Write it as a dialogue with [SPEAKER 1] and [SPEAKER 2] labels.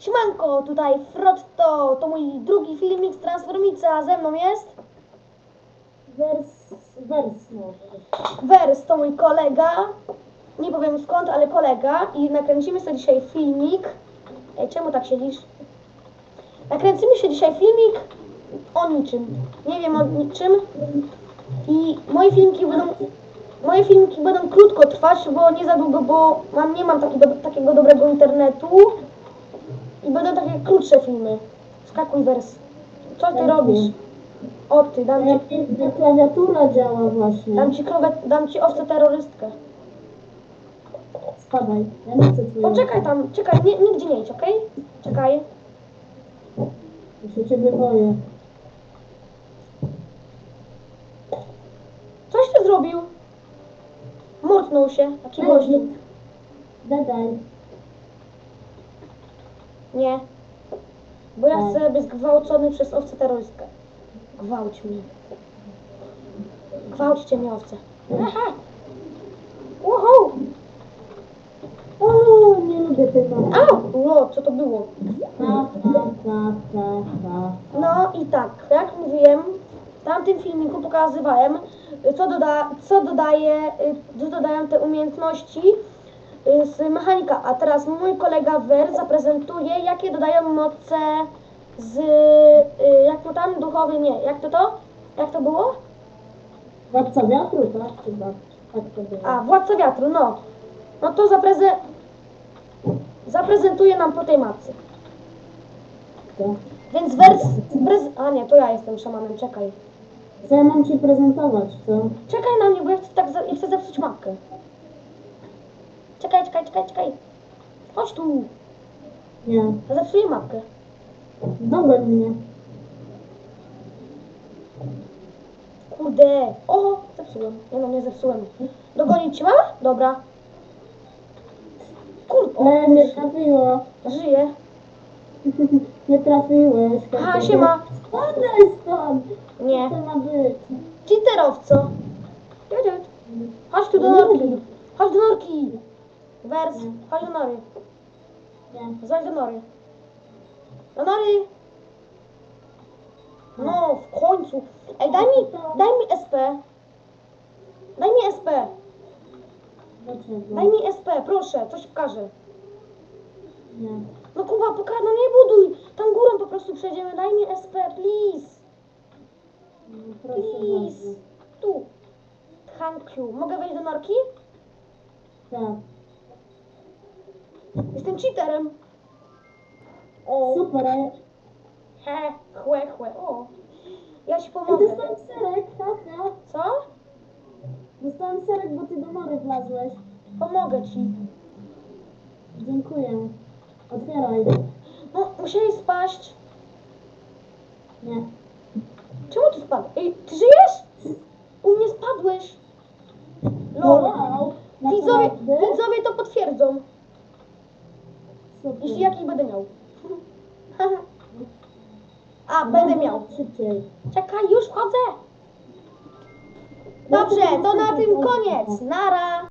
[SPEAKER 1] Siemanko, tutaj Frotto, to mój drugi filmik z Transformica, a ze mną jest
[SPEAKER 2] Wers, wers może.
[SPEAKER 1] Wers, to mój kolega, nie powiem skąd, ale kolega i nakręcimy sobie dzisiaj filmik. Ej, czemu tak siedzisz? Nakręcimy się dzisiaj filmik o niczym, nie wiem o niczym i moje filmiki będą, moje filmiki będą krótko trwać, bo nie za długo, bo mam, nie mam do, takiego dobrego internetu i będą takie krótsze filmy. Skakuj Wers, co ty robisz? O ty, dam ci
[SPEAKER 2] Jak piękna klawiatura działa właśnie.
[SPEAKER 1] Dam ci krowę, dam ci owcę terrorystkę.
[SPEAKER 2] Spadaj, ja nie chcę twojego.
[SPEAKER 1] Poczekaj tam, czekaj, nie, nigdzie nie idź, okej? Czekaj.
[SPEAKER 2] Ja się ciebie boję.
[SPEAKER 1] Coś ty zrobił? Murknął się, taki gościu.
[SPEAKER 2] Dadaj.
[SPEAKER 1] Nie. Bo ja chcę być zgwałcony przez owcę terrorystkę. Gwałć mnie. Gwałćcie mnie owce. Aha. Wow.
[SPEAKER 2] O, nie lubię tego.
[SPEAKER 1] Au! Ło, co to było? No i tak, jak mówiłem, w tamtym filmiku pokazywałem, co, doda, co dodaje, y, co dodają te umiejętności z mechanika. A teraz mój kolega Wer zaprezentuje, jakie dodają moce z, y, jak to tam, duchowy, nie, jak to to? Jak to było?
[SPEAKER 2] Władca wiatru, tak? Chyba. Tak to było.
[SPEAKER 1] A, Władca Wiatru, no. No to zapreze, zaprezentuje nam po tej.
[SPEAKER 2] To.
[SPEAKER 1] Więc Wers, prez, a nie, to ja jestem szamanem, czekaj.
[SPEAKER 2] Co ja mam ci prezentować, co?
[SPEAKER 1] Czekaj na mnie, bo ja chcę, tak za, ja chcę zepsuć mapkę. Czekaj, czekaj, czekaj, czekaj. Chodź tu.
[SPEAKER 2] Nie.
[SPEAKER 1] Ja zepsuję mapkę.
[SPEAKER 2] Dogoń mnie.
[SPEAKER 1] Kurde. O, zepsułem. Nie no, nie zepsułem. Dogonić cię mama? Dobra. Kurde.
[SPEAKER 2] Ale nie trafiło.
[SPEAKER 1] Żyję.
[SPEAKER 2] Nie trafiłeś.
[SPEAKER 1] Aha, siema.
[SPEAKER 2] Spadaj stąd.
[SPEAKER 1] Nie.
[SPEAKER 2] Co to ma być?
[SPEAKER 1] Cheaterowco. Chodź tu do norki. Chodź do norki. Wers, chodź do nory.
[SPEAKER 2] Nie.
[SPEAKER 1] Zajdź do nory. Nory. No, w końcu. Ej, daj mi, daj mi SP. Daj mi SP. Daj mi SP, proszę, coś pokażę.
[SPEAKER 2] Nie.
[SPEAKER 1] No Kuba, poka no nie buduj. Tam górą po prostu przejdziemy. Daj mi SP, please.
[SPEAKER 2] No,
[SPEAKER 1] Please. Tu. Thank you. Mogę wejść do norki?
[SPEAKER 2] Tak.
[SPEAKER 1] Jestem cheaterem. O,
[SPEAKER 2] Super,
[SPEAKER 1] he, chłe, chłe. O, ja ci pomogę.
[SPEAKER 2] dostałem serek, tata.
[SPEAKER 1] Co?
[SPEAKER 2] Dostałem serek, bo ty do nory wlazłeś.
[SPEAKER 1] Pomogę ci.
[SPEAKER 2] Dziękuję. Otwieraj.
[SPEAKER 1] No, musieli spaść.
[SPEAKER 2] Nie.
[SPEAKER 1] Czemu ty spadł? Ej, ty żyjesz? Jeśli jaki będę miał. A, będę miał. Czekaj, już wchodzę. Dobrze, to na tym koniec. Nara.